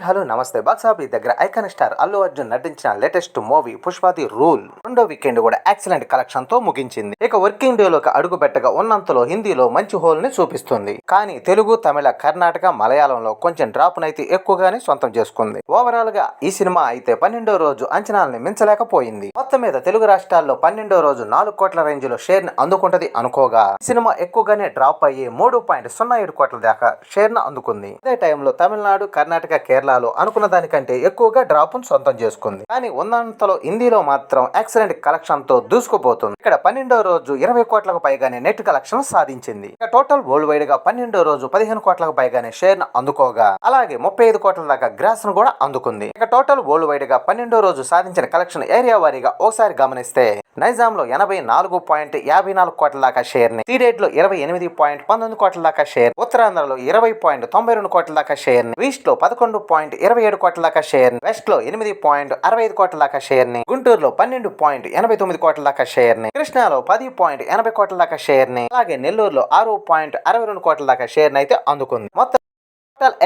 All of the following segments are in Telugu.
హలో నమస్తే. బాక్స్ ఆఫీస్ దగ్గర ఐకాన్ స్టార్ అల్లు అర్జున్ నటించిన లేటెస్ట్ మూవీ పుష్పాది రూల్. రెండో వీకెండ్ కూడా ఎక్సలెంట్ కలెక్షన్తో ముగించింది. ఇక వర్కింగ్ డే లోకి అడుగు పెట్టగా ఉన్నంతలో హిందీలో మంచి హోల్ని చూపిస్తుంది. కానీ తెలుగు తమిళ కర్ణాటక మలయాళంలో కొంచెం డ్రాప్ నైతే ఎక్కువగానే సొంతం చేసుకుంది. ఓవరాల్గా ఈ సినిమా అయితే పన్నెండో రోజు అంచనాల్ని మించలేకపోయింది. మొత్తం మీద తెలుగు రాష్ట్రాల్లో పన్నెండో రోజు నాలుగు కోట్ల రేంజ్లో షేర్ని అందుకుంటది అనుకోగా. సినిమా ఎక్కువగానే డ్రాప్ అయ్యి మూడు పాయింట్ సున్నా ఏడు కోట్ల దాకా షేర్ను అందుకుంది. అదే టైంలో తమిళనాడు కర్ణాటక కేరళలో అనుకున్న దానికంటే ఎక్కువగా డ్రాప్ సొంతం చేసుకుంది. కానీ ఉన్నంతలో హిందీలో మాత్రం ఎక్సలెంట్ కలెక్షన్తో దూసుకుపోతుంది. ఇక్కడ పన్నెండో రోజు ఇరవై కోట్లకు పైగానే నెట్ కలెక్షన్ సాధించింది. ఇక టోటల్ వరల్డ్ వైడ్గా పన్నెండో రోజు పదిహేను కోట్లకు పైగానే షేర్ను అందుకోగా. అలాగే ముప్పై ఐదు కోట్ల దాకా గ్రాస్ను కూడా అందుకుంది. ఇక టోటల్ వరల్డ్ వైడ్గా పన్నెండో రోజు సాధించిన కలెక్షన్ ఏరియా వారీగా ఒకసారి గమనిస్తే నైజాం లో ఎనభై నాలుగు పాయింట్ యాభై నాలుగు కోట్ల దాకా షేర్ని సీడేట్లో ఇరవై ఎనిమిది పాయింట్ పంతొమ్మిది కోట్ల దాకా షేర్ ఉత్తరాంధ్రలో ఇరవై పాయింట్ తొంభై రెండు కోట్ల దాకా షేర్ని ఈస్ట్లో పదకొండు పాయింట్ ఇరవై ఏడు కోట్ల దాకా షేర్ని వెస్ట్లో ఎనిమిది పాయింట్ అరవై ఐదు కోట్ల దాకా షేర్ని గుంటూరులో పన్నెండు పాయింట్ ఎనభై తొమ్మిది కోట్ల దాకా షేర్ని కృష్ణాలో పది పాయింట్ ఎనభై కోట్ల దాకా షేర్ని అలాగే నెల్లూరులో ఆరు పాయింట్ అరవై రెండు కోట్ల దాకా షేర్ని అయితే అందుకుంది. మొత్తం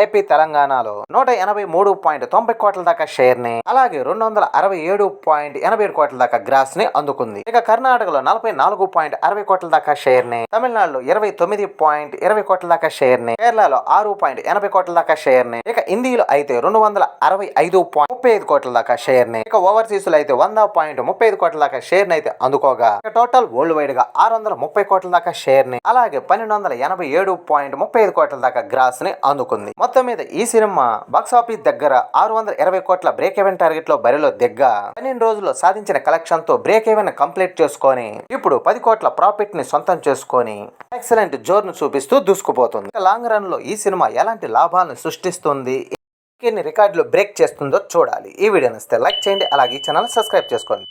ఏపీ తెలంగాణలో నూట ఎనభై మూడు పాయింట్ తొంభై కోట్ల దాకా షేర్ని అలాగే రెండు వందల అరవై ఏడు పాయింట్ ఎనభై ఏడు కోట్ల దాకా గ్రాస్ని అందుకుంది. ఇక కర్ణాటకలో నలభై నాలుగు పాయింట్ అరవై కోట్ల దాకా షేర్ని తమిళనాడులో ఇరవై తొమ్మిది పాయింట్ ఇరవై కోట్ల దాకా షేర్ని కేరళలో ఆరు పాయింట్ ఎనభై కోట్ల దాకా షేర్ని ఇక హిందీలో అయితే రెండు వందల అరవై ఐదు పాయింట్ ముప్పై ఐదు కోట్ల దాకా షేర్ని ఇక ఓవర్సీస్లో అయితే వంద పాయింట్ ముప్పై ఐదు కోట్ల దాకా షేర్ని అయితే అందుకోగా టోటల్ వరల్డ్ వైడ్గా ఆరు వందల ముప్పై కోట్ల దాకా షేర్ని అలాగే పన్నెండు వందల ఎనభై ఏడు పాయింట్ ముప్పై ఐదు కోట్ల దాకా గ్రాస్ని అందుకుంది. మొత్తం మీద ఈ సినిమా బాక్స్ ఆఫీస్ దగ్గర ఆరు వందల ఇరవై కోట్ల బ్రేక్ ఈవెన్ టార్గెట్లో బరిలో దిగ్గ. పన్నెండు రోజుల్లో సాధించిన కలెక్షన్తో బ్రేక్ ఈవెన్ కంప్లీట్ చేసుకొని ఇప్పుడు పది కోట్ల ప్రాఫిట్ని సొంతం చేసుకొని ఎక్సలెంట్ జోర్ను చూపిస్తూ దూసుకుపోతుంది. లాంగ్ రన్లో ఈ సినిమా ఎలాంటి లాభాలను సృష్టిస్తుంది? ఎన్ని రికార్డులు బ్రేక్ చేస్తుందో చూడాలి. ఈ వీడియో నచ్చితే లైక్ చేయండి అలాగే ఈ ఛానల్ సబ్స్క్రైబ్ చేసుకోండి.